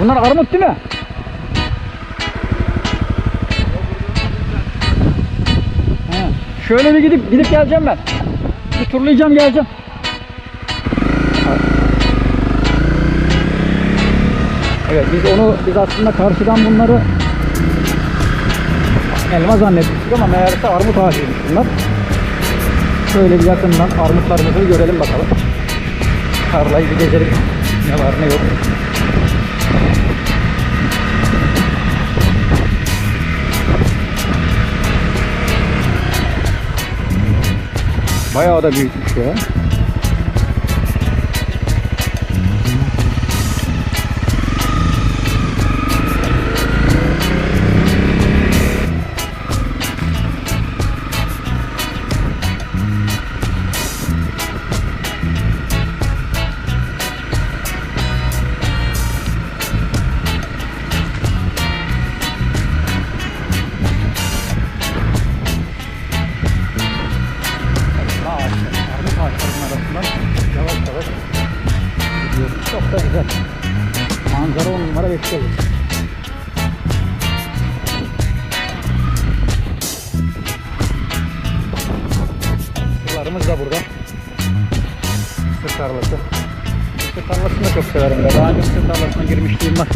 Bunlar armut değil mi? Şöyle bir gidip gidip geleceğim ben. Bir turlayacağım geleceğim. Evet biz onu biz aslında karşıdan bunları elma zannetmiştik ama meğerse armut ağacıymış bunlar. Şöyle bir yakından armutlarımızı görelim bakalım. Tarlayı bir gezelim. Ne var ne yok. Bayağı da büyütmüş ya. Çok da güzel. Manzara on numara bekliyoruz. Sularımız da burada. Mısır tarlası. Mısır tarlasını da çok severim. Daha önce mısır tarlasına girmişliğim var.